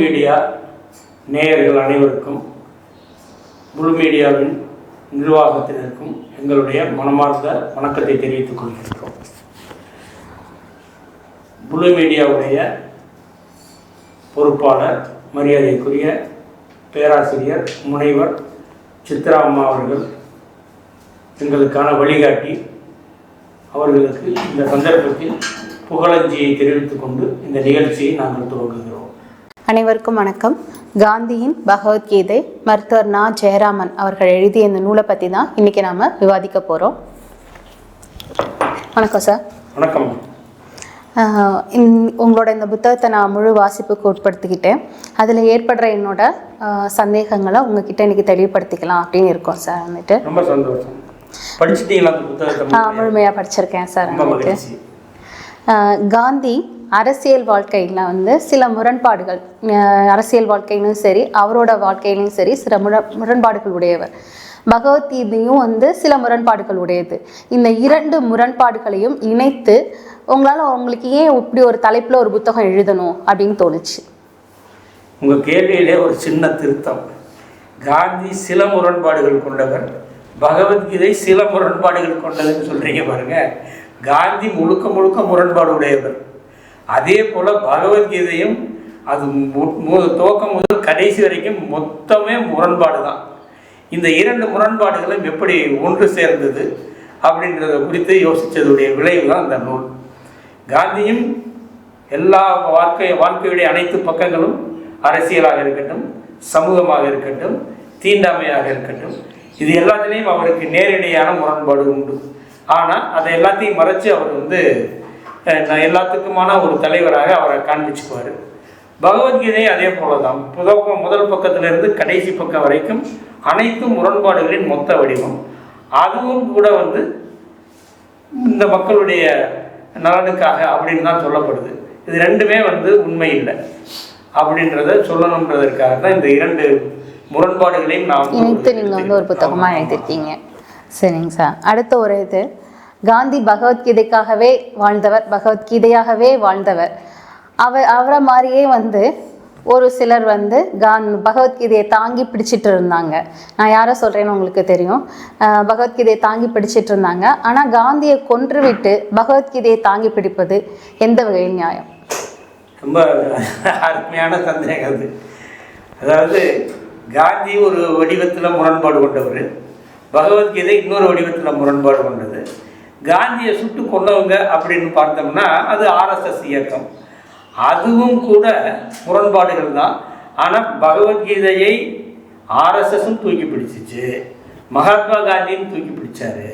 Media நேயர்கள் அனைவருக்கும் முழு மீடியாவின் நிர்வாகத்தினருக்கும் எங்களுடைய மனமார்ந்த வணக்கத்தை தெரிவித்துக் கொள்கின்றோம். ப்ளூ மீடியாவுடைய பொறுப்பாளர் மரியாதைக்குரிய பேராசிரியர் முனைவர் சித்ரா அம்மா அவர்கள் எங்களுக்கான வழிகாட்டி. அவர்களுக்கு இந்த சந்தர்ப்பத்தில் புகழஞ்சியை தெரிவித்துக் கொண்டு இந்த நிகழ்ச்சியை நாங்கள் துவங்குகிறோம். அனைவருக்கும் வணக்கம். காந்தியின் பகவத்கீதை மருத்துவர் நா. ஜெயராமன் அவர்கள் எழுதிய இந்த நூலை பற்றி தான் இன்றைக்கி நாம் விவாதிக்க போகிறோம் வணக்கம் சார் வணக்கம். உங்களோட இந்த புத்தகத்தை நான் முழு வாசிப்புக்கு உட்படுத்திக்கிட்டேன். அதில் ஏற்படுற என்னோட சந்தேகங்களை உங்ககிட்ட இன்றைக்கி தெளிவுபடுத்திக்கலாம் அப்படின்னு இருக்கோம் சார் வந்துட்டு. ரொம்ப சந்தோஷம். படிச்சிட்டீங்களா புத்தகத்தை? முழுமையாக படிச்சிருக்கேன் சார் வந்துட்டு. காந்தி அரசியல் வாழ்க்கையில் வந்து சில முரண்பாடுகள் அரசியல் வாழ்க்கையிலும் சரி அவரோட வாழ்க்கையிலும் சரி சில முர முரண்பாடுகள் உடையவர். பகவத்கீதையும் வந்து சில முரண்பாடுகள் உடையது. இந்த இரண்டு முரண்பாடுகளையும் இணைத்து உங்களால் உங்களுக்கு ஏன் இப்படி ஒரு தலைப்பில் ஒரு புத்தகம் எழுதணும் அப்படின்னு தோணுச்சு? உங்கள் கேள்வியிலே ஒரு சின்ன திருத்தம். காந்தி சில முரண்பாடுகள் கொண்டவர் பகவத்கீதை சில முரண்பாடுகள் கொண்டதுன்னு சொல்கிறீங்க பாருங்கள் காந்தி முழுக்க முழுக்க முரண்பாடு உடையவர். அதே போல் பகவத்கீதையும் அது துவக்கம் முதல் கடைசி வரைக்கும் மொத்தமே முரண்பாடு தான். இந்த இரண்டு முரண்பாடுகளும் எப்படி ஒன்று சேர்ந்தது அப்படின்றத குறித்து யோசித்ததுடைய விளைவு தான் இந்த நூல். காந்தியும் எல்லா வாழ்க்கை வாழ்க்கையுடைய அனைத்து பக்கங்களும் அரசியலாக இருக்கட்டும் சமூகமாக இருக்கட்டும் தீண்டாமையாக இருக்கட்டும் இது எல்லாத்துலேயும் அவருக்கு நேரடியான முரண்பாடு உண்டு. ஆனால் அதை எல்லாத்தையும் மறைச்சு அவர் வந்து எல்லாத்துக்குமான ஒரு தலைவராக அவரை காண்பிச்சுக்குவார். பகவத்கீதை அதே போல தான் புதக்கம் முதல் பக்கத்திலிருந்து கடைசி பக்கம் வரைக்கும் அனைத்து முரண்பாடுகளின் மொத்த வடிவம். அதுவும் கூட வந்து இந்த மக்களுடைய நலனுக்காக அப்படின்னு தான் சொல்லப்படுது. இது ரெண்டுமே வந்து உண்மை இல்லை. அப்படின்றத சொல்லணுன்றதற்காக தான் இந்த இரண்டு முரண்பாடுகளையும் நான் இணைத்து நீங்கள் வந்து ஒரு புத்தகமாக எழுதியிருக்கீங்க. சரிங்க சார். அடுத்த ஒரு இது காந்தி பகவத்கீதைக்காகவே வாழ்ந்தவர் பகவத்கீதையாகவே வாழ்ந்தவர். அவர் அவரை மாதிரியே வந்து ஒரு சிலர் வந்து கான் பகவத்கீதையை தாங்கி பிடிச்சிட்டு இருந்தாங்க. நான் யாரை சொல்கிறேன்னு உங்களுக்கு தெரியும். பகவத்கீதையை தாங்கி பிடிச்சிட்டு இருந்தாங்க. ஆனால் காந்தியை கொன்றுவிட்டு பகவத்கீதையை தாங்கி பிடிப்பது எந்த வகையில் நியாயம்? ரொம்ப அருமையான சந்தேகம் அது. அதாவது காந்தி ஒரு வடிவத்தில் முரண்பாடு கொண்டவர். பகவத்கீதை இன்னொரு வடிவத்தில் முரண்பாடு கொண்டது. காந்தியை சுட்டு கொண்டவங்க அப்படின்னு பார்த்தோம்னா அது ஆர்எஸ்எஸ் இயக்கம். அதுவும் கூட முரண்பாடுகள் தான். ஆனால் பகவத்கீதையை ஆர்எஸ்எஸும் தூக்கி பிடிச்சிச்சு. மகாத்மா காந்தியும் தூக்கி பிடிச்சாரு.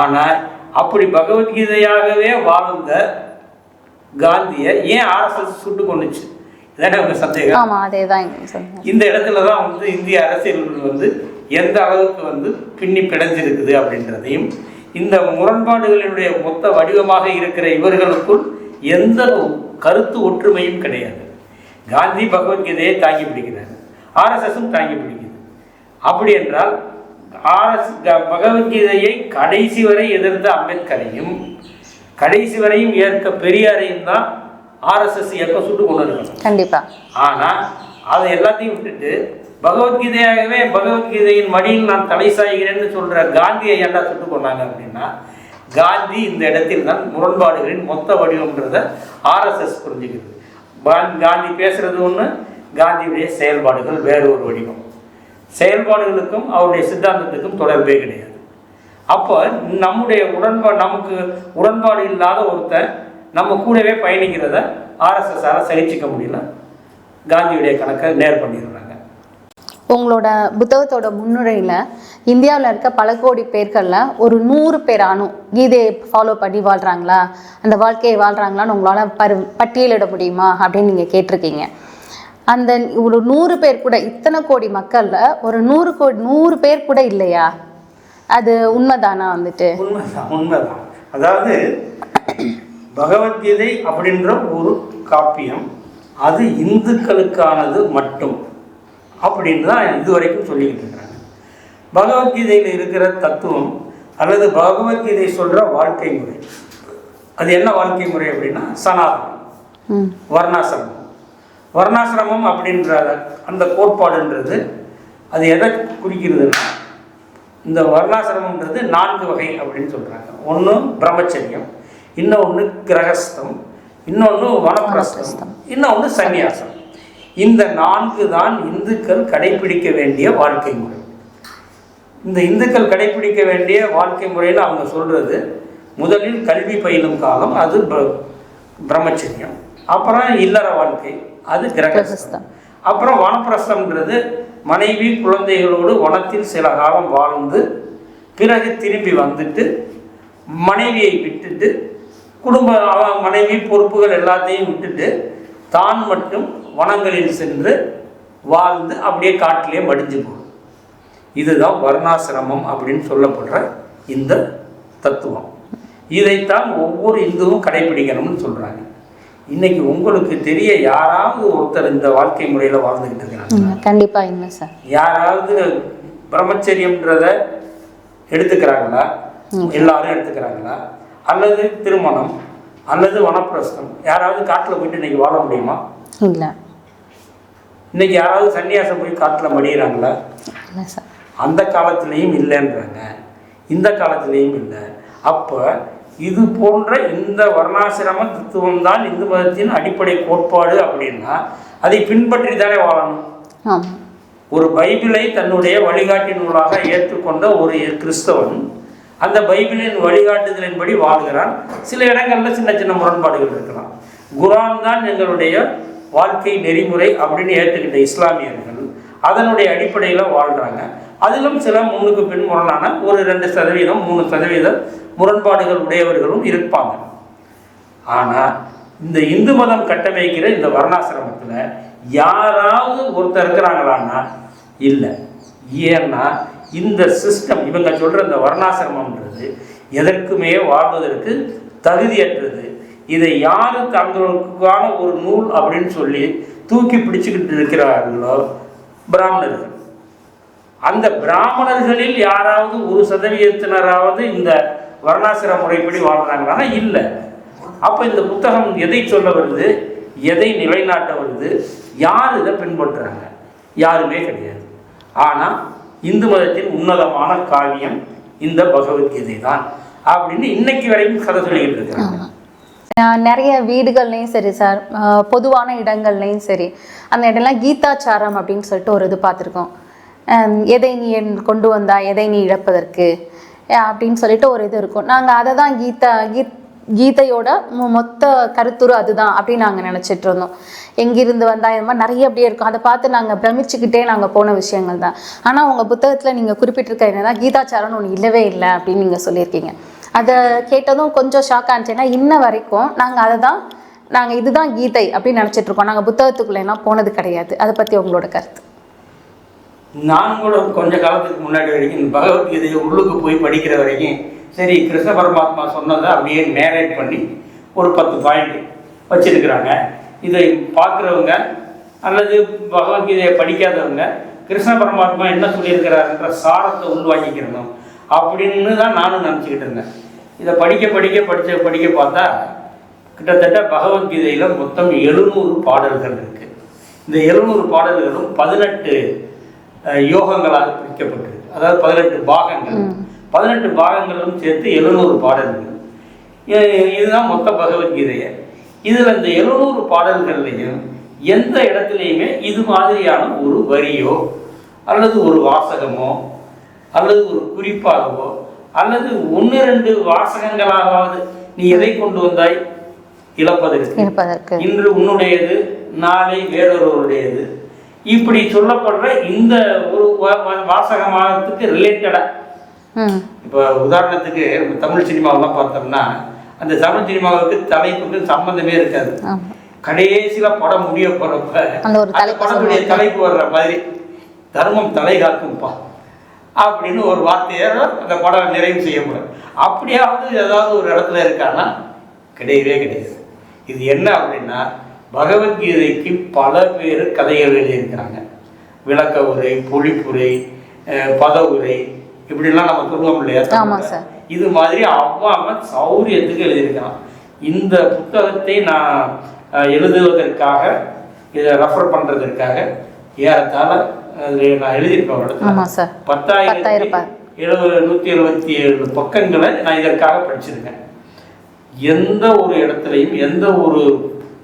ஆனால் அப்படி பகவத்கீதையாகவே வாழ்ந்த காந்தியை ஏன் ஆர்எஸ்எஸ் சுட்டு கொண்டுச்சு இந்த இடத்துல தான் வந்து இந்திய அரசியல் வந்து எந்த அளவுக்கு வந்து பின்னி பிணைஞ்சிருக்குது அப்படின்றதையும் இந்த முரண்பாடுகளினுடைய மொத்த வடிவமாக இருக்கிற இவர்களுக்குள் எந்த கருத்து ஒற்றுமையும் கிடையாது. காந்தி பகவத்கீதையை தாங்கி பிடிக்கிறார். ஆர்எஸ்எஸும் தாங்கி பிடிக்குது. அப்படி என்றால் ஆர்எஸ் பகவத்கீதையை கடைசி வரை எதிர்த்த அம்பேத்கரையும் கடைசி வரையும் ஏற்க பெரியாரையும் தான் ஆர்எஸ்எஸ் இயக்கம் சுட்டு கொண்டு இருக்கணும் கண்டிப்பாக ஆனால் அதை எல்லாத்தையும் விட்டுட்டு பகவத்கீதையாகவே பகவத்கீதையின் மடியில் நான் தலை சாய்கிறேன்னு சொல்கிற காந்தியை ஏன்டா சுட்டு கொண்டாங்க அப்படின்னா காந்தி இந்த இடத்தில் தான் முரண்பாடுகளின் மொத்த வடிவம்ன்றத ஆர்எஸ்எஸ் புரிஞ்சுக்கிறது பா- காந்தி பேசுறது ஒன்று காந்தியுடைய செயல்பாடுகள் வேறு ஒரு வடிவம். செயல்பாடுகளுக்கும் அவருடைய சித்தாந்தத்துக்கும் தொடர்பே கிடையாது. அப்போ நம்முடைய உடன்பாடு நமக்கு உடன்பாடு இல்லாத ஒருத்தன் நம்ம கூடவே பயணிக்கிறத ஆர்எஸ்எஸ்ஸால் சகிச்சிக்க முடியல. காந்தியுடைய கணக்கை நேர் பண்ணிடுறாங்க உங்களோட புத்தகத்தோட முன்னுரையில் இந்தியாவில் இருக்க பல கோடி பேர்களில் ஒரு நூறு பேர் ஆணும் கீதையை ஃபாலோ பண்ணி வாழ்கிறாங்களா அந்த வாழ்க்கையை வாழ்கிறாங்களான்னு உங்களால் பரு பட்டியலிட முடியுமா? அப்படின்னு நீங்கள் கேட்டிருக்கீங்க. அந்த ஒரு நூறு பேர் கூட இத்தனை கோடி மக்களில் ஒரு நூறு கோடி நூறு பேர் கூட இல்லையா? அது உண்மைதானா வந்துட்டு? உண்மைதான் உண்மைதான். அதாவது பகவத்கீதை அப்படின்ற ஒரு காப்பியம் அது இந்துக்களுக்கானது மட்டும். அப்படின்னு தான் இதுவரைக்கும் சொல்லிக்கிட்டு இருக்கிறாங்க. பகவத்கீதையில் இருக்கிற தத்துவம் அல்லது பகவத்கீதை சொல்கிற வாழ்க்கை முறை. அது என்ன வாழ்க்கை முறை அப்படின்னா சனாதனம். வர்ணாசிரமம். வர்ணாசிரமம் அப்படின்ற அந்த கோட்பாடுன்றது அது எதை குறிக்கிறதுன்னா இந்த வர்ணாசிரமம்ன்றது நான்கு வகை அப்படின்னு சொல்கிறாங்க ஒன்று பிரம்மச்சரியம் இன்னொன்று கிரகஸ்தம் இன்னொன்று வனப்பிரஸ்தம் இன்னொன்று சந்நியாசம். இந்த நான்கு தான் இந்துக்கள் கடைபிடிக்க வேண்டிய வாழ்க்கை முறை. இந்த இந்துக்கள் கடைபிடிக்க வேண்டிய வாழ்க்கை முறைன்னு அவங்க சொல்கிறது முதலில் கல்வி பயிலும் காலம் அது பிர- பிரம்மச்சரியம். அப்புறம் இல்லற வாழ்க்கை அது கிரகஸ்தம். அப்புறம் வனப்பிரஸ்தம்ன்றது மனைவி குழந்தைகளோடு வனத்தில் சில காலம் வாழ்ந்து பிறகு திரும்பி வந்துட்டு மனைவியை விட்டுட்டு குடும்ப மனைவி பொறுப்புகள் எல்லாத்தையும் விட்டுட்டு தான் மட்டும் வனங்களில் சென்று வாழ்ந்து அப்படியே காட்டிலே மடிஞ்சு போகும். இதுதான் வர்ணாசிரமம் அப்படின்னு சொல்லப்படுற இந்த தத்துவம். இதைத்தான் ஒவ்வொரு இந்துவும் கடைபிடிக்கணும்னு சொல்றாங்க. இன்னைக்கு உங்களுக்கு தெரிய யாராவது ஒருத்தர் இந்த வாழ்க்கை முறையில் வாழ்ந்துக்கிட்டு இருக்கிறாங்க. ம், கண்டிப்பா இல்லை சார். யாராவது பிரம்மச்சரியம்ன்றத எடுத்துக்கிறாங்களா? எல்லாரும் எடுத்துக்கிறாங்களா? அல்லது திருமணம் அல்லது வனப்பிரஸ்தம் யாராவது காட்டில் போயிட்டு இன்னைக்கு வாழ முடியுமா? இல்லை. இன்னைக்கு யாராவது சன்னியாசம் போய் காட்டில் மடிகிறாங்களா அந்த காலத்திலையும் இல்லைன்றாங்க. இந்த காலத்திலையும் இல்லை. அப்போ இது போன்ற இந்த வர்ணாசிரம தத்துவம் தான் இந்து மதத்தின் அடிப்படை கோட்பாடு அப்படின்னா அதை பின்பற்றி தானே வாழணும். ஒரு பைபிளை தன்னுடைய வழிகாட்டி நூலாக ஏற்றுக்கொண்ட ஒரு கிறிஸ்தவன் அந்த பைபிளின் வழிகாட்டுதலின்படி வாழ்கிறான். சில இடங்கள்ல சின்ன சின்ன முரண்பாடுகள் இருக்கலாம். குரான் தான் எங்களுடைய வாழ்க்கை நெறிமுறை அப்படின்னு ஏற்றுக்கிட்ட இஸ்லாமியர்கள் அதனுடைய அடிப்படையில் வாழ்கிறாங்க அதிலும் சில முன்னுக்கு பின் முரணான ஒரு ரெண்டு சதவீதம் மூணு சதவீதம் முரண்பாடுகள் உடையவர்களும் இருப்பாங்க. ஆனால் இந்த இந்து மதம் கட்டமைக்கிற இந்த வர்ணாசிரமத்தில் யாராவது ஒருத்தர் இருக்கிறாங்களான்னா இல்லை. ஏன்னா இந்த சிஸ்டம் இவங்க சொல்கிற இந்த வர்ணாசிரமம்ன்றது எதற்குமே வாழ்வதற்கு தகுதியற்றது. இதை யார் தங்களுக்கான ஒரு நூல் அப்படின்னு சொல்லி தூக்கி பிடிச்சுக்கிட்டு இருக்கிறார்களோ பிராமணர்கள். அந்த பிராமணர்களில் யாராவது ஒரு சதவீதத்தினராவது இந்த வர்ணாசிர முறைப்படி வாழ்றாங்களான்னா இல்லை. அப்போ இந்த புத்தகம் எதை சொல்ல வருது? எதை நிலைநாட்ட வருது? யார் இதை பின்பற்றுறாங்க? யாருமே கிடையாது. ஆனால் இந்து மதத்தின் உன்னதமான காவியம் இந்த பகவத்கீதை தான் அப்படின்னு இன்னைக்கு வரைக்கும் கதை சொல்லிக்கிட்டு இருக்கிறாங்க நிறைய வீடுகள்லையும் சரி சார் பொதுவான இடங்கள்லையும் சரி அந்த இடம்லாம் கீதாச்சாரம் அப்படின்னு சொல்லிட்டு ஒரு இது பார்த்துருக்கோம். எதை நீ என் கொண்டு வந்தா எதை நீ இழப்பதற்கு அப்படின்னு சொல்லிட்டு ஒரு இது இருக்கும். நாங்கள் அதை தான் கீதா கீத் கீதையோட மொ- மொத்த கருத்துரு அதுதான் அப்படின்னு நாங்கள் நினச்சிட்டு இருந்தோம். எங்கிருந்து வந்தால் இந்த மாதிரி நிறைய அப்படியே இருக்கும். அதை பார்த்து நாங்கள் பிரமிச்சுக்கிட்டே நாங்கள் போன விஷயங்கள் தான். ஆனால் உங்கள் புத்தகத்தில் நீங்கள் குறிப்பிட்டிருக்க என்ன தான் கீதாச்சாரம்னு ஒன்று இல்லவே இல்லை அப்படின்னு நீங்கள் சொல்லியிருக்கீங்க. அதை கேட்டதும் கொஞ்சம் ஷாக் ஆனிச்சு ஏன்னா இன்ன வரைக்கும் நாங்கள் அதை தான் நாங்கள் இதுதான் கீதை அப்படின்னு நினச்சிட்டு இருக்கோம். நாங்கள் புத்தகத்துக்குள்ளேலாம் போனது கிடையாது. அதை பற்றி உங்களோட கருத்து? நான் கூட கொஞ்ச காலத்துக்கு முன்னாடி வரைக்கும் இந்த பகவத்கீதையை உள்ளுக்கு போய் படிக்கிற வரைக்கும் சரி கிருஷ்ண பரமாத்மா சொன்னதை அப்படியே நேரேட் பண்ணி ஒரு பத்து பாயிண்ட் வச்சிருக்கிறாங்க. இதை பார்க்குறவங்க அல்லது பகவத்கீதையை படிக்காதவங்க கிருஷ்ண பரமாத்மா என்ன சொல்லியிருக்கிறாருன்ற சாரத்தை உள்வாங்கிக்கிறணும் அப்படின்னு தான் நானும் நினச்சிக்கிட்டு இருந்தேன். இதை படிக்க படிக்க படிச்ச படிக்க பார்த்தா கிட்டத்தட்ட பகவத்கீதையில் மொத்தம் எழுநூறு பாடல்கள் இருக்குது இந்த எழுநூறு பாடல்களும் பதினெட்டு யோகங்களாக பிரிக்கப்பட்டிருக்கு. அதாவது பதினெட்டு பாகங்கள். பதினெட்டு பாகங்களும் சேர்த்து எழுநூறு பாடல்கள். இதுதான் மொத்த பகவத்கீதையை. இதில் இந்த எழுநூறு பாடல்கள்லையும் எந்த இடத்துலையுமே இது மாதிரியான ஒரு வரியோ அல்லது ஒரு வாசகமோ அல்லது ஒரு குறிப்பாகவோ அல்லது ஒன்று ரெண்டு வாசகங்களாவது நீ எதை கொண்டு வந்தாய்? இழப்பதற்கு. இன்று உன்னுடையது நாளை வேறொருவருடையது. இப்படி சொல்லப்படுற இந்த ஒரு வாசகமாகத்துக்கு ரிலேட்டடாக ம். இப்போ உதாரணத்துக்கு நம்ம தமிழ் சினிமாவெல்லாம் பார்த்தோம்னா அந்த தமிழ் சினிமாவுக்கு தலைப்புக்கு சம்பந்தமே இருக்காது. கடைசியில் படம் முடிய தலைப்பு படத்துடைய. தலைப்பு வர்ற மாதிரி தர்மம் தலை காக்கும்பா. அப்படின்னு ஒரு வார்த்தையை அந்த படம் நிறைவு செய்யப்படும் அப்படியாவது ஏதாவது ஒரு இடத்துல இருக்கான்னா கிடையவே கிடையாது. இது என்ன அப்படின்னா பகவத்கீதைக்கு பல பேர் கதைகள் எழுதியிருக்கிறாங்க. விளக்க உரை பொழிப்புரை பத உரை இப்படிலாம் நம்ம சொல்லுவோம் இல்லையா. இது மாதிரி அவ்வாம சௌரியத்துக்கு எழுதியிருக்கான் இந்த புத்தகத்தை நான் எழுதுவதற்காக இதை ரெஃபர் பண்ணுறதுக்காக ஏறத்தாழ நான் எழுதியிருப்பேன் இடத்துல. பத்தாயிரத்தி எழுபது நூற்றி எழுபத்தி ஏழு பக்கங்களை நான் இதற்காக படிச்சிருக்கேன். எந்த ஒரு இடத்துலையும் எந்த ஒரு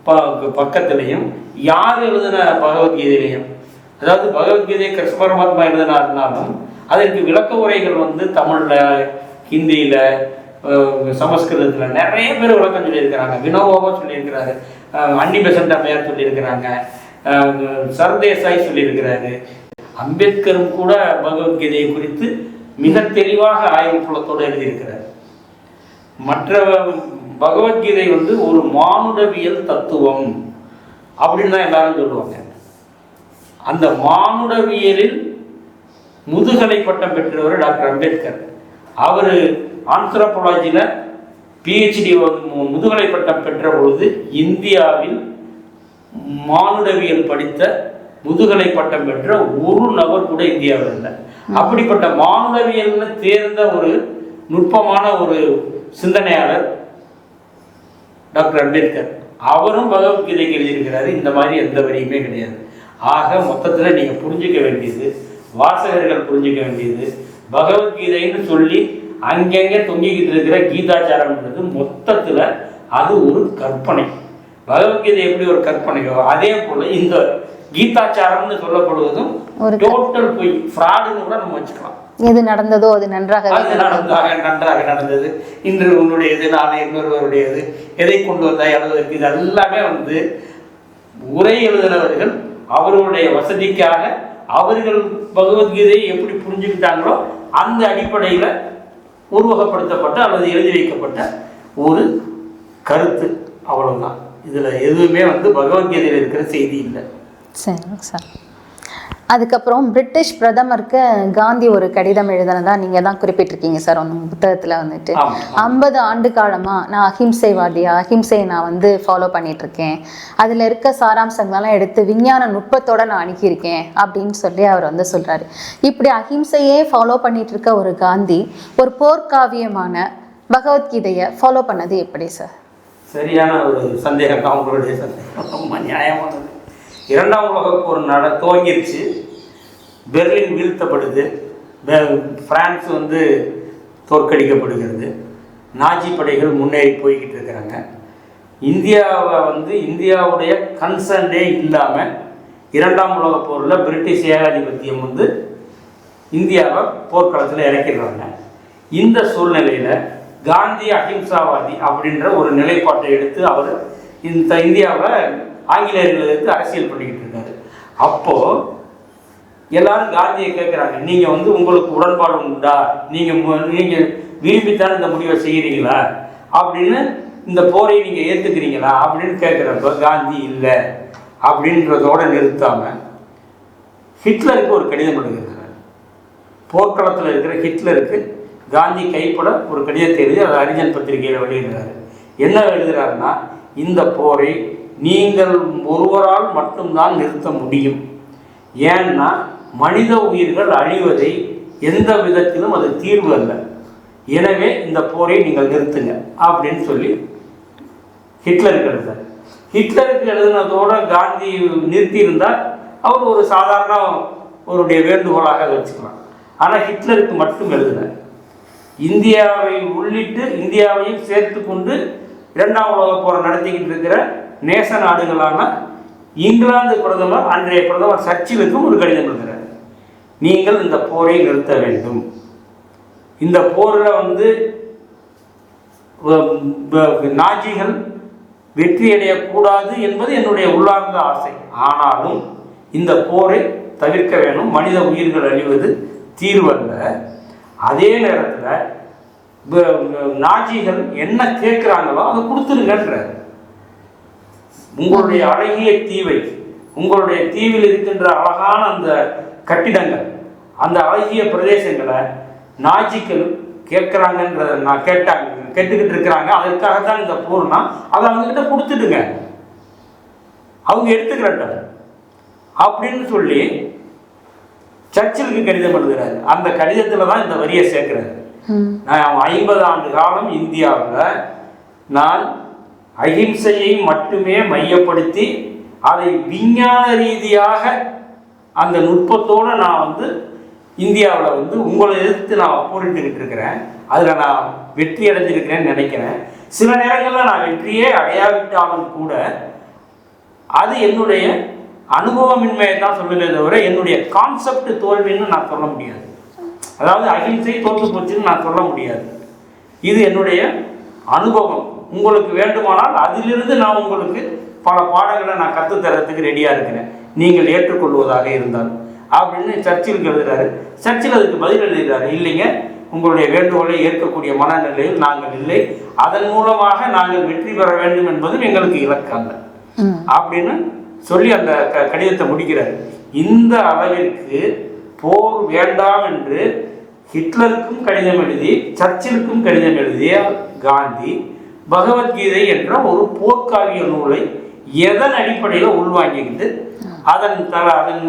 ப பக்கத்துலையும் யார் எழுதின பகவத்கீதையிலையும் அதாவது பகவத்கீதை கிருஷ்ண பரமாத்மா எழுதினாருனாலும் அதற்கு விளக்க உரைகள் வந்து தமிழில் ஹிந்தியில் சமஸ்கிருதத்தில் நிறைய பேர் விளக்கம் சொல்லியிருக்கிறாங்க. வினோபாவா சொல்லியிருக்கிறாரு அன்னி பெசன்ட் அம்மையார் சொல்லியிருக்கிறாங்க சர்தேசாய் சொல்லியிருக்கிறாரு அம்பேத்கரும் கூட பகவத்கீதையை குறித்து மிக தெளிவாக ஆய்வு புலத்தோடு எழுதியிருக்கிறார். மற்ற பகவத்கீதை வந்து ஒரு மானுடவியல் தத்துவம் அப்படின்னு தான் எல்லாரும் சொல்லுவாங்க. அந்த மானுடவியலில் முதுகலை பட்டம் பெற்றவர் டாக்டர் அம்பேத்கர். அவர் ஆந்த்ரோபாலஜியில் பிஹெச்டி முதுகலை பட்டம் பெற்ற பொழுது இந்தியாவில் மானுடவியல் படித்த முதுகலை பட்டம் பெற்ற ஒரு நபர் கூட இந்தியாவில் இல்லை. அப்படிப்பட்ட மானுடவியல்னு தேர்ந்த ஒரு நுட்பமான ஒரு சிந்தனையாளர் டாக்டர் அம்பேத்கர். அவரும் பகவத்கீதைக்கு எழுதியிருக்கிறாரு இந்த மாதிரி எந்த வரியுமே கிடையாது. ஆக மொத்தத்தில் நீங்கள் புரிஞ்சுக்க வேண்டியது வாசகர்கள் புரிஞ்சுக்க வேண்டியது பகவத்கீதைன்னு சொல்லி அங்கங்கே தொங்கிக்கிட்டு இருக்கிற கீதாச்சாரம்ன்றது மொத்தத்தில் அது ஒரு கற்பனை. பகவத்கீதை எப்படி ஒரு கற்பனையோ அதே போல இந்த கீதாச்சாரம்னு சொல்லப்படுவதும் ஒரு டோட்டல் பொய். ஃப்ராடுன்னு கூட நம்ம வச்சுக்கலாம். எது நடந்ததோ அது நன்றாகவே அது நடந்தாக நன்றாக நடந்தது. இன்று உன்னுடையது நாளை இன்னொருவருடையது. எதை கொண்டு வந்தாய் எழுதுவதற்கு இது எல்லாமே வந்து உரை எழுதினவர்கள் அவர்களுடைய வசதிக்காக அவர்கள் பகவத்கீதையை எப்படி புரிஞ்சுக்கிட்டாங்களோ அந்த அடிப்படையில் உருவகப்படுத்தப்பட்ட அல்லது எழுதி வைக்கப்பட்ட ஒரு கருத்து. அவ்வளவுதான். இதில் எதுவுமே வந்து பகவத்கீதையில் இருக்கிற செய்தி இல்லை. சரிங்க சார் அதுக்கப்புறம் பிரிட்டிஷ் பிரதமருக்கு காந்தி ஒரு கடிதம் எழுதினதா நீங்கள் தான் குறிப்பிட்டிருக்கீங்க சார் உங்க புத்தகத்தில் வந்துட்டு. ஐம்பது ஆண்டு காலமாக நான் அஹிம்சைவாதியா அஹிம்சையை நான் வந்து ஃபாலோ பண்ணிட்டு இருக்கேன் அதில் இருக்க சாராம்சங்களெல்லாம் எடுத்து விஞ்ஞான நுட்பத்தோட நான் அணுகியிருக்கேன் அப்படின்னு சொல்லி அவர் வந்து சொல்கிறாரு இப்படி அஹிம்சையே ஃபாலோ பண்ணிட்டு இருக்க ஒரு காந்தி ஒரு போர்க்காவியமான பகவத்கீதையை ஃபாலோ பண்ணது எப்படி சார்? சரியான ஒரு சந்தேகம் தான் உங்களுடைய சந்தேகம். ரொம்ப நியாயமானது. இரண்டாம் உலக போர் நட துவங்கிருச்சு. பெர்லின் வீழ்த்தப்படுது. பிரான்ஸ் வந்து தோற்கடிக்கப்படுகிறது. நாஜி படைகள் முன்னேறி போய்கிட்டு இருக்கிறாங்க. இந்தியாவை வந்து இந்தியாவுடைய கன்சர்னே இல்லாமல் இரண்டாம் உலகப் போரில் பிரிட்டிஷ் ஏகாதிபத்தியம் வந்து இந்தியாவை போர்க்களத்தில் இறக்கிடுறாங்க. இந்த சூழ்நிலையில் காந்தி அஹிம்சாவாதி அப்படின்ற ஒரு நிலைப்பாட்டை எடுத்து அவர் இந்த இந்தியாவில் ஆங்கிலேயர்கள் இருந்து அரசியல் பண்ணிக்கிட்டு இருக்காரு. அப்போது எல்லாரும் காந்தியை கேட்குறாங்க நீங்கள் வந்து உங்களுக்கு உடன்பாடு உண்டா? நீங்கள் நீங்கள் விரும்பித்தான் இந்த முடிவை செய்கிறீங்களா அப்படின்னு இந்த போரை நீங்கள் ஏற்றுக்கிறீங்களா அப்படின்னு கேட்குறப்ப காந்தி இல்லை அப்படின்றதோடு நிறுத்தாமல் ஹிட்லருக்கு ஒரு கடிதம் எழுதுகிறார் போர்க்களத்தில் இருக்கிற ஹிட்லருக்கு காந்தி கைப்பட ஒரு கடிதத்தை எழுதி அதை ஹரிஜன் பத்திரிகையில் வெளியிடுறாரு. என்ன எழுதுகிறாருன்னா இந்த போரை நீங்கள் ஒருவரால் மட்டும்தான் நிறுத்த முடியும். ஏன்னா மனித உயிர்கள் அழிவதை எந்த விதத்திலும் அது தீர்வு அல்ல. எனவே இந்த போரை நீங்கள் நிறுத்துங்க அப்படின்னு சொல்லி ஹிட்லருக்கு எழுதார் ஹிட்லருக்கு எழுதுனதோட காந்தி நிறுத்தியிருந்தால் அவர் ஒரு சாதாரண அவருடைய வேண்டுகோளாக வச்சுக்கலாம். ஆனால் ஹிட்லருக்கு மட்டும் எழுதினார் இந்தியாவை உள்ளிட்டு இந்தியாவையும் சேர்த்து கொண்டு இரண்டாம் உலக போரை நடத்திக்கிட்டு இருக்கிற நேச நாடுகளான இங்கிலாந்து பிரதமர் அன்றைய பிரதமர் சர்ச்சிலுக்கும் ஒரு கடிதம் எழுதுகிறார் நீங்கள் இந்த போரை நிறுத்த வேண்டும். இந்த போரில் வந்து நாஜிகள் வெற்றி அடையக்கூடாது என்பது என்னுடைய உள்ளார்ந்த ஆசை. ஆனாலும் இந்த போரை தவிர்க்க வேணும் மனித உயிர்கள் அழிவது தீர்வல்ல. அதே நேரத்தில் நாஜிகள் என்ன கேட்குறாங்களோ அதை கொடுத்துருங்கன்றார். உங்களுடைய அழகிய தீவை உங்களுடைய தீவில் இருக்கின்ற அழகான அந்த கட்டிடங்கள் அந்த அழகிய பிரதேசங்களை நாஜிக்கள் கேட்குறாங்கன்றத நான் கேட்டாங்க கேட்டுக்கிட்டு இருக்கிறாங்க. அதற்காகத்தான் இந்த போர்னா அதை அவங்கக்கிட்ட கொடுத்துடுங்க அவங்க எடுத்துக்கிறட்டும் அப்படின்னு சொல்லி சர்ச்சிலுக்கு கடிதம் எழுதுறாரு. அந்த கடிதத்தில் தான் இந்த வரியை சேர்க்கிறாரு. நான் ஐம்பது ஆண்டு காலம் இந்தியாவில் நான் அகிம்சையை மட்டுமே மையப்படுத்தி அதை விஞ்ஞான ரீதியாக அந்த நுட்பத்தோடு நான் வந்து இந்தியாவில் வந்து உங்களை எதிர்த்து நான் போரிட்டுக்கிட்டு இருக்கிறேன். அதில் நான் வெற்றி அடைஞ்சிருக்கிறேன்னு நினைக்கிறேன். சில நேரங்களில் நான் வெற்றியே அடையாவிட்டாலும் கூட அது என்னுடைய அனுபவமின்மையை தான் சொல்லுமே தவிர என்னுடைய கான்செப்ட் தோல்வின்னு நான் சொல்ல முடியாது. அதாவது அகிம்சை தோற்று போச்சுன்னு நான் சொல்ல முடியாது. இது என்னுடைய அனுபவம். உங்களுக்கு வேண்டுமானால் அதிலிருந்து நான் உங்களுக்கு பல பாடங்களை நான் கற்றுத்தரத்துக்கு ரெடியாக இருக்கிறேன். நீங்கள் ஏற்றுக்கொள்வதாக இருந்தால். அப்படின்னு சர்ச்சில் எழுதுறாரு. சர்ச்சில் அதுக்கு பதில் எழுதுகிறாரு. இல்லைங்க உங்களுடைய வேண்டுகோளை ஏற்கக்கூடிய மனநிலையில் நாங்கள் இல்லை. அதன் மூலமாக நாங்கள் வெற்றி பெற வேண்டும் என்பதும் எங்களுக்கு இலக்கு அல்ல ம். அப்படின்னு சொல்லி அந்த க கடிதத்தை முடிக்கிறார். இந்த அளவிற்கு போர் வேண்டாம் என்று ஹிட்லருக்கும் கடிதம் எழுதி சர்ச்சிலுக்கும் கடிதம் எழுதிய காந்தி பகவத்கீதை என்ற ஒரு போர்க்காவிய நூலை எதன் அடிப்படையில் உள்வாங்கிக்கிட்டு அதன் தல அதன்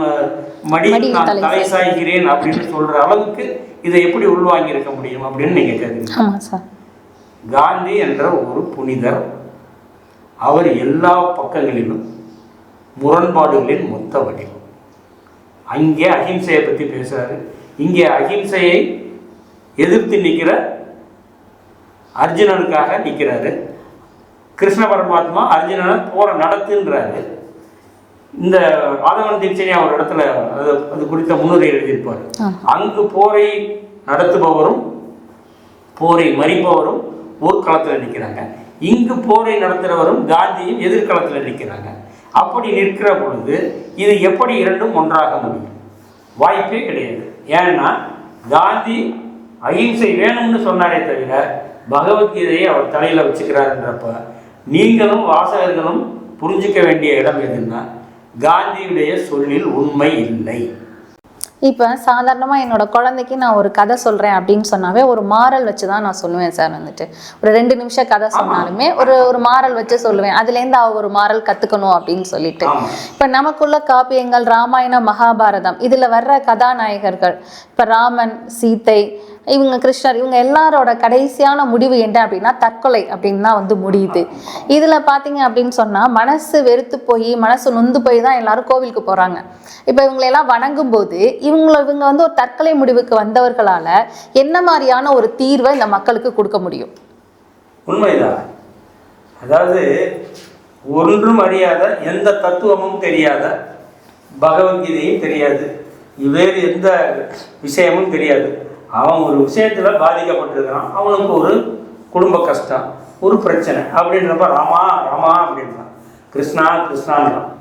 மடியில் நான் தலை சாய்கிறேன் அப்படின்னு சொல்ற அளவுக்கு இதை எப்படி உள்வாங்கி இருக்க முடியும் அப்படின்னு நீங்க கேட்குறீங்க காந்தி என்ற ஒரு புனிதர் அவர் எல்லா பக்கங்களிலும் முரண்பாடுகளின் மொத்த வடிவம் அங்கே அகிம்சையை பற்றி பேசுறாரு. இங்கே அகிம்சையை எதிர்த்து நிற்கிற அர்ஜுனனுக்காக நிற்கிறாரு கிருஷ்ண பரமாத்மா அர்ஜுனனை போரை நடத்துன்றாரு. இந்த ஆதவன் தீட்சணி அவர் இடத்துல அது அது குறித்த முன்னுரை எழுதியிருப்பார். அங்கு போரை நடத்துபவரும் போரை மறிப்பவரும் போர்க்களத்தில் நிற்கிறாங்க. இங்கு போரை நடத்துகிறவரும் காந்தியும் எதிர்காலத்தில் நிற்கிறாங்க. அப்படி நிற்கிற பொழுது இது எப்படி இரண்டும் ஒன்றாக முடியும்? வாய்ப்பே கிடையாது. ஏன்னா காந்தி அகிம்சை வேணும்னு சொன்னாரே தவிர பகவத்கீதையை அவர் தலையில் வச்சுக்கிறாருன்றப்ப நீங்களும் வாசகர்களும் புரிஞ்சுக்க வேண்டிய இடம் எதுன்னா காந்தியுடைய சொல்லில் உண்மை இல்லை. இப்போ சாதாரணமாக என்னோட குழந்தைக்கு நான் ஒரு கதை சொல்கிறேன் அப்படின்னு சொன்னாவே ஒரு மாரல் வச்சு தான் நான் சொல்லுவேன் சார் வந்துட்டு. ஒரு ரெண்டு நிமிஷம் கதை சொன்னாலுமே ஒரு ஒரு மாரல் வச்சு சொல்லுவேன். அதுலேருந்து அவ ஒரு மாரல் கற்றுக்கணும் அப்படின்னு சொல்லிட்டு. இப்போ நமக்குள்ள காப்பியங்கள் ராமாயணம் மகாபாரதம் இதில் வர்ற கதாநாயகர்கள் இப்போ ராமன் சீதை இவங்க கிருஷ்ணர் இவங்க எல்லாரோட கடைசியான முடிவு என்ன அப்படின்னா தற்கொலை அப்படின்னு தான் வந்து முடியுது. இதில் பார்த்தீங்க அப்படின்னு சொன்னால் மனசு வெறுத்து போய் மனசு நொந்து போய் தான் எல்லாரும் கோவிலுக்கு போகிறாங்க இப்போ இவங்களெல்லாம் வணங்கும் போது இவங்களை இவங்க வந்து ஒரு தற்கொலை முடிவுக்கு வந்தவர்களால் என்ன மாதிரியான ஒரு தீர்வை இந்த மக்களுக்கு கொடுக்க முடியும்? உண்மைதான். அதாவது ஒன்றும் அறியாத எந்த தத்துவமும் தெரியாத பகவத்கீதையும் தெரியாது. வேறு எந்த விஷயமும் தெரியாது. அவன் ஒரு விஷயத்தில் பாதிக்கப்பட்டிருக்கிறான். அவனுக்கு ஒரு குடும்ப கஷ்டம் ஒரு பிரச்சனை அப்படின்றப்ப ராமா ராமா அப்படின்றான். கிருஷ்ணா கிருஷ்ணான்றான்.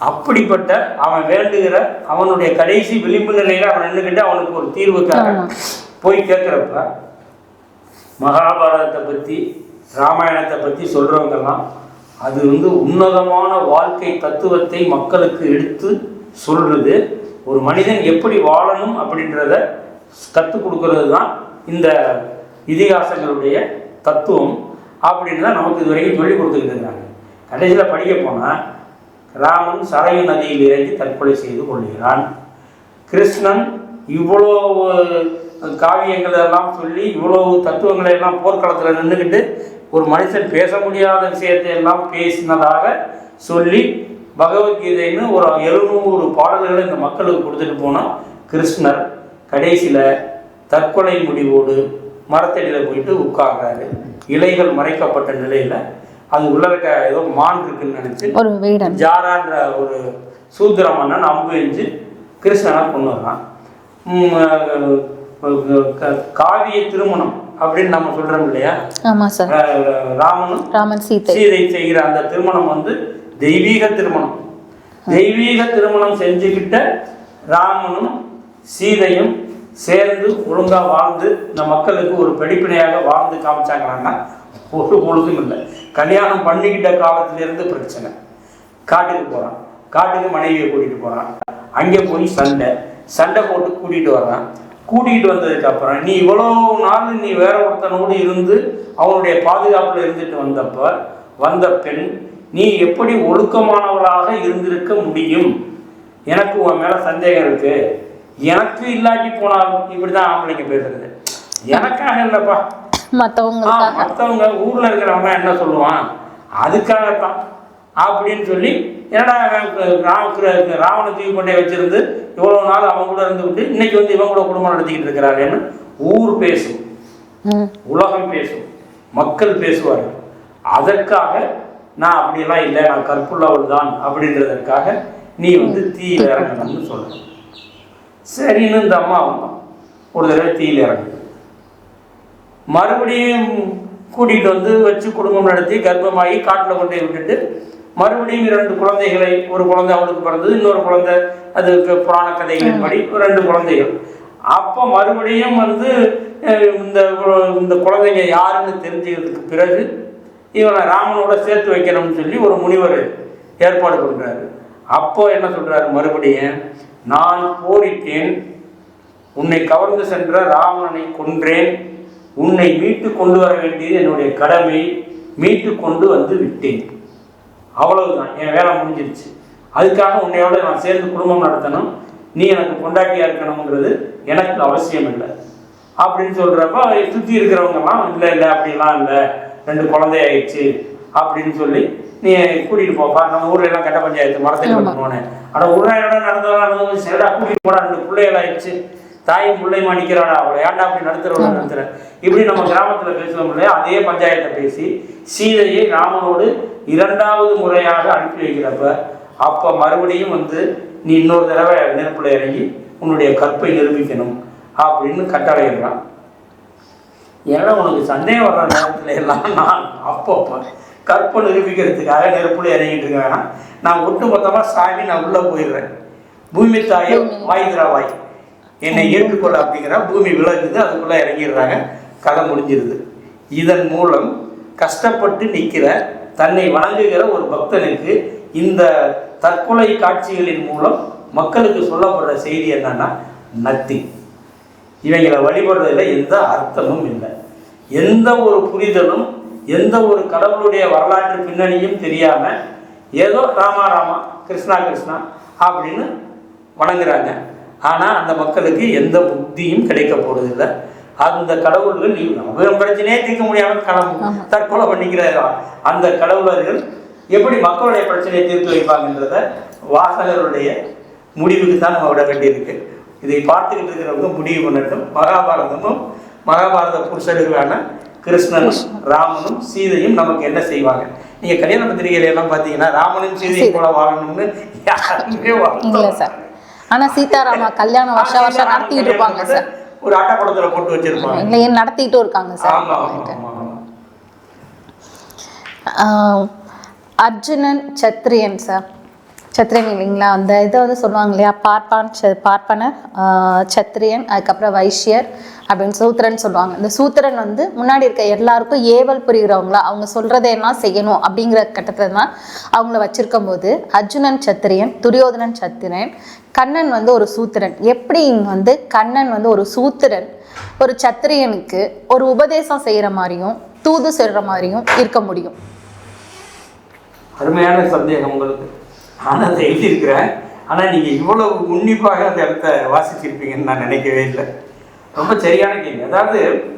அப்படிப்பட்ட அவன் வேண்டுகிற அவனுடைய கடைசி விளிம்பு நிலையில அவன் நின்றுக்கிட்டு அவனுக்கு ஒரு தீர்வுக்காக. போய் கேட்குறப்ப மகாபாரதத்தை பற்றி ராமாயணத்தை பற்றி சொல்கிறவங்கெல்லாம் அது வந்து உன்னதமான வாழ்க்கை தத்துவத்தை மக்களுக்கு எடுத்து சொல்கிறது ஒரு மனிதன் எப்படி வாழணும் அப்படின்றத கற்றுக் கொடுக்கறது தான் இந்த இதிகாசங்களுடைய தத்துவம் அப்படின்னு தான் நமக்கு இது வரைக்கும் சொல்லி கொடுத்துக்கிட்டு இருக்காங்க கடைசியில் படிக்க போனால் ராமன் சரையு நதியில் இறங்கி தற்கொலை செய்து கொள்கிறான். கிருஷ்ணன் இவ்வளோ காவியங்கள் எல்லாம் சொல்லி இவ்வளோ தத்துவங்களை எல்லாம் போர்க்களத்தில் நின்றுக்கிட்டு ஒரு மனுஷன் பேச முடியாத விஷயத்தை எல்லாம் பேசினதாக சொல்லி பகவத்கீதைன்னு ஒரு எழுநூறு பாடல்களை இந்த மக்களுக்கு கொடுத்துட்டு போனால் கிருஷ்ணர் கடைசியில் தற்கொலை முடிவோடு மரத்தடியில் போயிட்டு உட்கார்றாரு. இலைகள் மறைக்கப்பட்ட நிலையில் அது உள்ள இருக்க ஏதோ மான் இருக்குன்னு நினச்சி ஜாரான்ற ஒரு சூத்திர மன்னன் அம்பு எஞ்சு கிருஷ்ணனை கொண்டுறான் காவிய திருமணம் அப்படின்னு நம்ம சொல்றோம் இல்லையா? ராமனும் ராமன் சீதை. சீதை செய்கிற அந்த திருமணம் வந்து தெய்வீக திருமணம். தெய்வீக திருமணம் செஞ்சுக்கிட்ட ராமனும் சீதையும் சேர்ந்து ஒழுங்காக வாழ்ந்து இந்த மக்களுக்கு ஒரு படிப்பினையாக வாழ்ந்து காமிச்சாங்களான்னா ஒரு பொழுதும் இல்லை. கல்யாணம் பண்ணிக்கிட்ட காலத்திலிருந்து பிரச்சனை. காட்டுக்கு போகிறான் காட்டுக்கு மனைவியை கூட்டிகிட்டு போகிறான் அங்கே போய் சண்டை. சண்டை போட்டு கூட்டிகிட்டு வர்றான். கூட்டிகிட்டு வந்ததுக்கு அப்புறம் நீ இவ்வளோ நாள் நீ வேற ஒருத்தனோடு இருந்து அவனுடைய பாதுகாப்பில் இருந்துட்டு வந்தப்போ வந்த பெண் நீ எப்படி ஒழுக்கமானவளாக இருந்திருக்க முடியும்? எனக்கு உன் மேலே சந்தேகம் இருக்கு. எனக்கு இல்லாட்டி போனாலும் இப்படி தான் ஆம்பளைங்க பேசுறது. எனக்காக இல்லைப்பா. மற்றவங்க ஊர்ல இருக்கிறவங்க என்ன சொல்லுவான்? அதுக்காகத்தான் அப்படின்னு சொல்லி என்னடா ராவண தூக்கி கொண்டே வச்சிருந்து இவ்வளோ நாள் அவன் கூட இருந்துவிட்டு இன்னைக்கு வந்து இவன் கூட குடும்பம் நடத்திக்கிட்டு இருக்கிறாருன்னு ஊர் பேசும். உலகம் பேசும். மக்கள் பேசுவார்கள். அதற்காக நான் அப்படியெல்லாம் இல்லை நான் கற்புள்ளவள் தான் அப்படின்றதற்காக நீ வந்து தீயில இறங்கணும்னு சொல்ல சரின்னு இந்த அம்மா ஒரு தடவை தீயில இறங்கு. மறுபடியும் கூட்டிகிட்டு வந்து வச்சு குடும்பம் நடத்தி கர்ப்பமாகி காட்டில் கொண்டு விட்டுட்டு மறுபடியும் இரண்டு குழந்தைகளை ஒரு குழந்தை அவளுக்கு பிறந்தது இன்னொரு குழந்தை அது புராண கதைகளின் படி ரெண்டு குழந்தைகள். அப்போ மறுபடியும் வந்து அஹ், இந்த இந்த குழந்தைங்க யாருன்னு தெரிஞ்சுக்கிறதுக்கு பிறகு இவனை ராமனோட சேர்த்து வைக்கணும்னு சொல்லி ஒரு முனிவர் ஏற்பாடு பண்ணுறாரு அப்போ என்ன சொல்கிறாரு மறுபடியும் நான் போரிட்டேன். உன்னை கவர்ந்து சென்ற ராவணனை கொன்றேன். உன்னை மீட்டு கொண்டு வர வேண்டியது என்னுடைய கடமை. மீட்டு கொண்டு வந்து விட்டேன். அவ்வளவுதான். என் வேலை முடிஞ்சிருச்சு. அதுக்காக உன்னையோட நான் சேர்ந்து குடும்பம் நடத்தணும். நீ எனக்கு கொண்டாட்டியா இருக்கணுங்கிறது எனக்கு அவசியம் இல்லை. அப்படின்னு சொல்கிறப்ப சுற்றி இருக்கிறவங்கலாம் இல்லை இல்லை அப்படிலாம் இல்லை. ரெண்டு குழந்தை ஆயிடுச்சு அப்படின்னு சொல்லி நீ கூட்டிட்டு போப்பா. நம்ம ஊர்ல எல்லாம் கட்ட பஞ்சாயத்து மரத்தில் கட்டணும்னு ஆனா ஒரு இடம் நடந்ததெல்லாம் நடந்தது சரிடா கூட்டிட்டு போடா ரெண்டு பிள்ளைகள் ஆயிடுச்சு. தாயும் பிள்ளையுமா நிற்கிறாடா அவளை ஏன்டா அப்படி நடத்துறவள நடத்துற? இப்படி நம்ம கிராமத்துல பேசுவோம் இல்லையா அதே பஞ்சாயத்தை பேசி சீதையை ராமனோடு இரண்டாவது முறையாக அனுப்பி வைக்கிறப்ப அப்ப மறுபடியும் வந்து நீ இன்னொரு தடவை நெருப்புல இறங்கி உன்னுடைய கற்பை நிரூபிக்கணும் அப்படின்னு கட்டளையிடுறான். ஏன்னா உனக்கு சந்தேகம் வர்ற நேரத்துல எல்லாம் நான் அப்பப்போ கற்பை நிரூபிக்கிறதுக்காக நெருப்புல இறங்கிட்டு இருக்க வேணாம். நான் ஒட்டு மொத்தமாக சாமி நான் உள்ளே போயிடுறேன். பூமி தாயை வாய்திரா வாய் என்னை ஏற்றுக்கொள்ள அப்படிங்கிற பூமி விலகுது அதுக்குள்ளே இறங்கிடுறாங்க. கதை முடிஞ்சிருது. இதன் மூலம் கஷ்டப்பட்டு நிற்கிற தன்னை வணங்குகிற ஒரு பக்தனுக்கு இந்த தற்கொலை காட்சிகளின் மூலம் மக்களுக்கு சொல்லப்படுற செய்தி என்னன்னா நத்தி இவங்களை வழிபடுறதுல எந்த அர்த்தமும் இல்லை. எந்த ஒரு புரிதலும் எந்த ஒரு கடவுளுடைய வரலாற்று பின்னணியும் தெரியாம ஏதோ ராமா ராமா கிருஷ்ணா கிருஷ்ணா அப்படின்னு வணங்குறாங்க. ஆனா அந்த மக்களுக்கு எந்த புத்தியும் கிடைக்க போறதில்லை. அந்த கடவுள்கள் அவன் பிரச்சனையே தீர்க்க முடியாம கடவுள் தற்கொலை பண்ணிக்கிற அந்த கடவுளர்கள் எப்படி மக்களுடைய பிரச்சனையை தீர்த்து வைப்பாங்கன்றத வாசகருடைய முடிவுக்கு தான் நம்ம விட வேண்டியிருக்கு இதை பார்த்துக்கிட்டு இருக்கிறவங்க முடிவு பண்ணட்டும். மகாபாரதமும் மகாபாரத புருஷர்களான கிருஷ்ணனும் ராமனும் சீதையும் நமக்கு என்ன செய்வாங்க? நீங்க கல்யாண பத்திரிகையில எல்லாம் பார்த்தீங்கன்னா ராமனும் சீதையும் போல வாழணும்னு யாருமே இல்லை. சார். ஆனா சீதாராமா கல்யாணம் வருஷம் வருஷம் நடத்திட்டு இருப்பாங்க சார். ஒரு அட்டைப்படத்துல போட்டு வச்சிருப்பாங்க. இல்லையே நடத்திட்டும் இருக்காங்க சார். அர்ஜுனன் சத்ரியன் சார். சத்திரியன் இல்லைங்களா? அந்த இதை வந்து சொல்லுவாங்க இல்லையா பார்ப்பான் பார்ப்பனர் சத்திரியன் சத்ரியன் அதுக்கப்புறம் வைஷ்யர் அப்படின்னு சூத்திரன் சொல்லுவாங்க. இந்த சூத்திரன் வந்து முன்னாடி இருக்க எல்லாருக்கும் ஏவல் புரிகிறவங்களா? அவங்க சொல்றதையெல்லாம் செய்யணும் அப்படிங்கிற கட்டத்தில் தான் அவங்கள வச்சிருக்கும் போது அர்ஜுனன் சத்திரியன் துரியோதனன் சத்திரன் கண்ணன் வந்து ஒரு சூத்திரன். எப்படி வந்து கண்ணன் வந்து ஒரு சூத்திரன் ஒரு சத்திரியனுக்கு ஒரு உபதேசம் செய்யற மாதிரியும் தூது சொல்ற மாதிரியும் இருக்க முடியும்? அருமையான சந்தேகம் உங்களுக்கு. நான் அதை எழுதியிருக்கிறேன். ஆனால் நீங்கள் இவ்வளவு உன்னிப்பாக அந்த இடத்த வாசிச்சிருப்பீங்கன்னு நான் நினைக்கவே இல்லை. ரொம்ப சரியான கேள்வி. அதாவது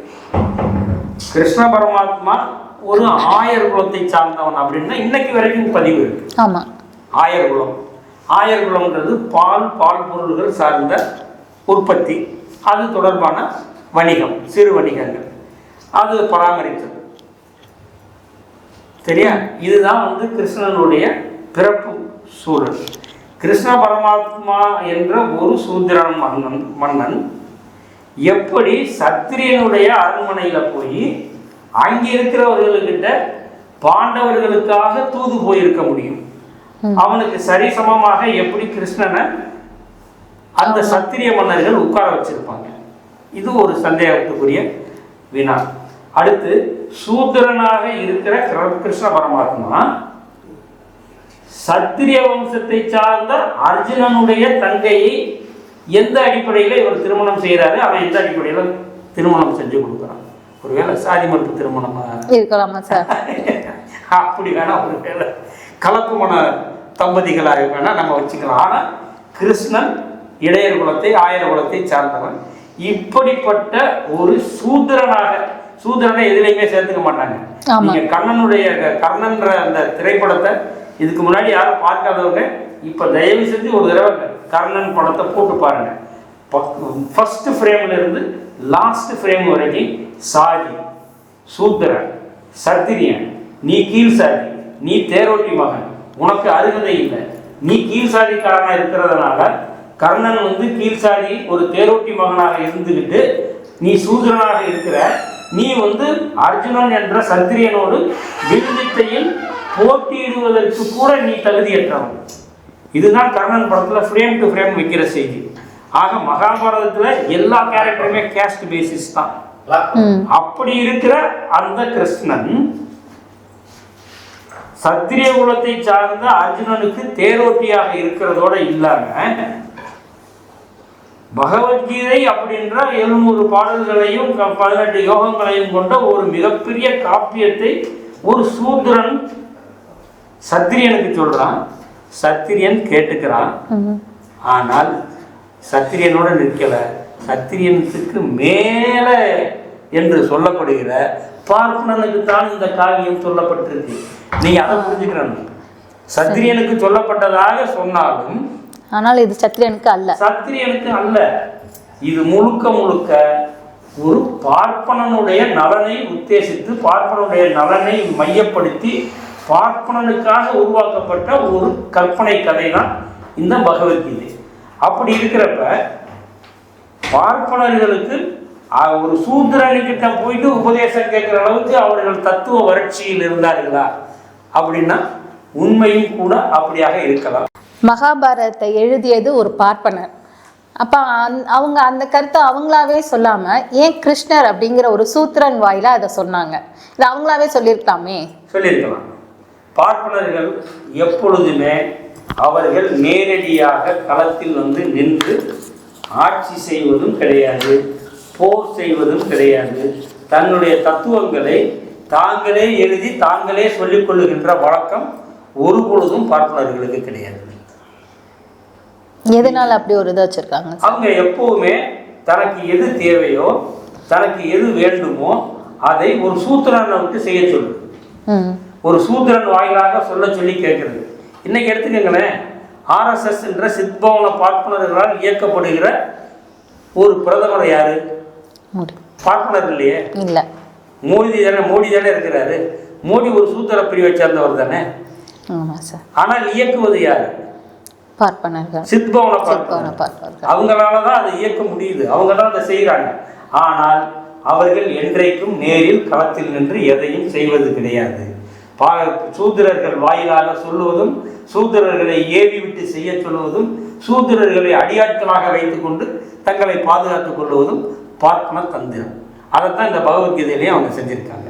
கிருஷ்ண பரமாத்மா ஒரு ஆயர் குலத்தை சார்ந்தவன் அப்படின்னா இன்னைக்கு வரைக்கும் பதிவு இருக்கு. ஆமா. ஆயர் குலம். ஆயர் குலம்ன்றது பால் பால் பொருள்கள் சார்ந்த உற்பத்தி. அது தொடர்பான வணிகம் சிறு வணிகங்கள். அது பராமரித்தது சரியா? இதுதான் வந்து கிருஷ்ணனுடைய பிறப்பு. சூழல் கிருஷ்ண பரமாத்மா என்ற ஒரு சூத்திரன் மன்னன் மன்னன் எப்படி சத்திரியனுடைய அரண்மனையில போய் அங்கே இருக்கிறவர்கள்கிட்ட பாண்டவர்களுக்காக தூது போயிருக்க முடியும். அவனுக்கு சரிசமமாக எப்படி கிருஷ்ணனை அந்த சத்திரிய மன்னர்கள் உட்கார வச்சிருப்பாங்க. இது ஒரு சந்தேகத்துக்குரிய வினா. அடுத்து சூத்திரனாக இருக்கிற கிர- கிருஷ்ண பரமாத்மா சத்திரிய வம்சத்தை சார்ந்த அர்ஜுனனுடைய தங்கையை எந்த அடிப்படையில் இவர் திருமணம் செய்கிறாரு அவன் எந்த அடிப்படையில் திருமணம் செஞ்சு கொடுக்குறான் ஒருவேளை சாதி மறுப்பு திருமணமா? இருக்கலாமா சார்? அப்படி வேணா ஒரு வேலை கலப்பு மன தம்பதிகளாக வேணா நம்ம வச்சுக்கலாம். ஆனா கிருஷ்ணன் இடையர் குலத்தை ஆயர் குலத்தை சார்ந்தவன். இப்படிப்பட்ட ஒரு சூத்திரனாக சூத்திரனை எதுலையுமே சேர்த்துக்க மாட்டாங்க. நீங்க கண்ணனுடைய கர்ணன்ற அந்த திரைப்படத்தை இதுக்கு முன்னாடி யாரும் பார்க்காதவங்க இப்போ தயவு செஞ்சு ஒரு தடவை கர்ணன் படத்தை போட்டு பாருங்க. ஃபர்ஸ்ட் ஃப்ரேம்ல இருந்து லாஸ்ட் ஃப்ரேம் வரைக்கும் சாதி சூத்திரன் சத்திரியன் நீ கீழ் சாதி நீ தேரோட்டி மகன் உனக்கு அருகதை இல்லை. நீ கீழ் சாதிக்காரனாக இருக்கிறதுனால கர்ணன் வந்து கீழ் சாதி ஒரு தேரோட்டி மகனாக இருந்துக்கிட்டு நீ சூதரனாக இருக்கிற நீ வந்து அர்ஜுனன் என்ற சத்திரியனோடு விருதித்தையும் போட்டியிடுவதற்கு கூட நீ தகுதியற்றவன் இதுதான் கர்ணன் படத்துல ஃப்ரேம் டு ஃப்ரேம் வைக்கிற செய்தி. ஆக மகாபாரதத்துல எல்லா கேரக்டருமே கேஸ்ட் பேசிஸ் தான். அப்படி இருக்கிற அந்த கிருஷ்ணன் சத்திரிய குலத்தை சார்ந்த அர்ஜுனனுக்கு தேரோட்டியாக இருக்கிறதோட இல்லாம பகவத்கீதை அப்படின்ற எழுநூறு பாடல்களையும் பதினெட்டு யோகங்களையும் கொண்ட ஒரு மிகப்பெரிய காப்பியத்தை ஒரு சூத்திரன் சத்திரியனுக்கு சொல்றான் சத்திரியன் கேட்டுக்கிறான். ஆனால் சத்திரியனோட நிற்கல. சத்திரியனுக்கு மேல என்று சொல்லப்படுகிற பார்ப்பனனுக்கு தான் இந்த காவியம் சொல்லப்பட்டிருக்கு. நீங்க அதை புரிஞ்சுக்கிறணும். சத்திரியனுக்கு சொல்லப்பட்டதாக சொன்னாலும் ஆனால் இது சத்திரியனுக்கு அல்ல. சத்திரியனுக்கு அல்ல. இது முழுக்க முழுக்க ஒரு பார்ப்பனனுடைய நலனை உத்தேசித்து பார்ப்பனுடைய நலனை மையப்படுத்தி பார்ப்பனனுக்காக உருவாக்கப்பட்ட ஒரு கற்பனை கதை தான் இந்த பகவத்கீதை. அப்படி இருக்கிறப்ப பார்ப்பனர்களுக்கு ஒரு சூத்திரனுக்கிட்ட போயிட்டு உபதேசம் கேட்குற அளவுக்கு அவர்கள் தத்துவ வறட்சியில் இருந்தார்களா? அப்படின்னா உண்மையும் கூட அப்படியாக இருக்கலாம். மகாபாரதத்தை எழுதியது ஒரு பார்ப்பனர். அப்போ அந் அவங்க அந்த கருத்தை அவங்களாவே சொல்லாமல் ஏன் கிருஷ்ணர் அப்படிங்கிற ஒரு சூத்திரன் வாயில அதை சொன்னாங்க. இது அவங்களாவே சொல்லியிருக்கலாமே? சொல்லியிருக்கலாம். பார்ப்பனர்கள் எப்பொழுதுமே அவர்கள் நேரடியாக களத்தில் வந்து நின்று ஆட்சி செய்வதும் கிடையாது போர் செய்வதும் கிடையாது. தன்னுடைய தத்துவங்களை தாங்களே எழுதி தாங்களே சொல்லிக் கொள்ளுகின்ற வழக்கம் ஒரு பொழுதும் பார்ப்பனர்களுக்கு கிடையாது. எதனால அப்படி ஒரு இதை வச்சிருக்காங்க? அவங்க எப்பவுமே தனக்கு எது தேவையோ தனக்கு எது வேண்டுமோ அதை ஒரு சூத்திரனை விட்டு செய்ய சொல்லுது. ம். ஒரு சூத்திரன் வாயிலாக சொல்ல சொல்லி கேட்கிறது. இன்னைக்கு எடுத்துக்கங்களேன் ஆர்எஸ்எஸ் என்ற சித்பவன பார்ப்பனர்களால் இயக்கப்படுகிற ஒரு பிரதமர் யாரு? பார்ப்பனர் இல்லையே? இல்லை. மோடி தானே மோடி தானே இருக்கிறாரு. மோடி ஒரு சூத்திர பிரிவை சேர்ந்தவர் தானே? ஆனால் இயக்குவது யாரு? பார்ப்பனர்கள். சித்பவன பார்ப்பனர். அவங்களால தான் அதை இயக்க முடியுது. அவங்க தான் அதை செய்கிறாங்க ஆனால் அவர்கள் என்றைக்கும் நேரில் களத்தில் நின்று எதையும் செய்வது கிடையாது. பா சூத்திரர்கள் வாயிலாக சொல்லுவதும் சூத்திரர்களை ஏவி விட்டு செய்ய சொல்லுவதும் சூத்திரர்களை அடியாட்களாக வைத்துக்கொண்டு தங்களை பாதுகாத்துக் கொள்வதும் பாத்ம தந்திரம். அதைத்தான் இந்த பகவத்கீதையிலேயே அவங்க செஞ்சிருக்காங்க.